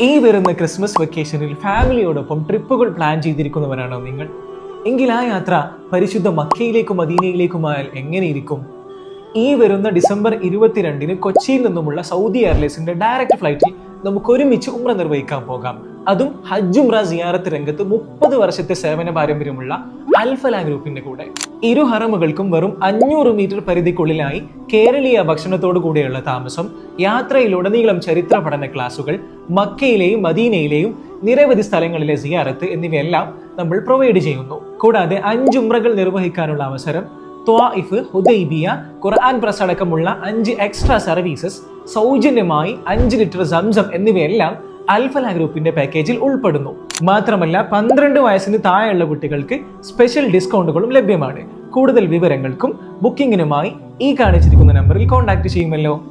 ഈ വരുന്ന ക്രിസ്മസ് വെക്കേഷനിൽ ഫാമിലിയോടൊപ്പം ട്രിപ്പുകൾ പ്ലാൻ ചെയ്തിരിക്കുന്നവരാണോ നിങ്ങൾ? എങ്കിൽ ആ യാത്ര പരിശുദ്ധ മക്കയിലേക്കും മദീനയിലേക്കുമായാൽ എങ്ങനെയിരിക്കും ഈ വരുന്ന ഡിസംബർ ഇരുപത്തിരണ്ടിന് കൊച്ചിയിൽ നിന്നുമുള്ള സൗദി എയർലൈൻസിന്റെ ഡയറക്റ്റ് ഫ്ലൈറ്റിൽ നമുക്ക് ഒരുമിച്ച് ഉമ്ര നിർവഹിക്കാൻ പോകാം. അതും ഹജ്ജ് ഉംറ സിയാറത്ത് രംഗത്ത് മുപ്പത് വർഷത്തെ സേവന പാരമ്പര്യമുള്ള അൽഫല ഗ്രൂപ്പിന്റെ കൂടെ. ഇരു ഹറമുകൾക്കും വെറും അഞ്ഞൂറ് മീറ്റർ പരിധിക്കുള്ളിലായി കേരളീയ ഭക്ഷണത്തോടു കൂടെയുള്ള താമസം യാത്രയിലുടനീളം ചരിത്ര പഠന ക്ലാസുകൾ മക്കയിലെയും മദീനയിലെയും നിരവധി സ്ഥലങ്ങളിലെ സിയാറത്ത് എന്നിവയെല്ലാം നമ്മൾ പ്രൊവൈഡ് ചെയ്യുന്നു. കൂടാതെ അഞ്ച് ഉംറകൾ നിർവഹിക്കാനുള്ള അവസരം ത്വാഇഫ് ഹുദൈബിയ ഖുർആൻ പ്രസ് അടക്കമുള്ള അഞ്ച് എക്സ്ട്രാ സർവീസസ് സൗജന്യമായി അഞ്ച് ലിറ്റർ സംസം എന്നിവയെല്ലാം അൽഫല ഗ്രൂപ്പിന്റെ പാക്കേജിൽ ഉൾപ്പെടുന്നു. മാത്രമല്ല പന്ത്രണ്ട് വയസ്സിന് താഴെയുള്ള കുട്ടികൾക്ക് സ്പെഷ്യൽ ഡിസ്കൗണ്ടുകളും ലഭ്യമാണ്. കൂടുതൽ വിവരങ്ങൾക്കും ബുക്കിംഗിനുമായി ഈ കാണിച്ചിരിക്കുന്ന നമ്പറിൽ കോൺടാക്ട് ചെയ്യുമല്ലോ.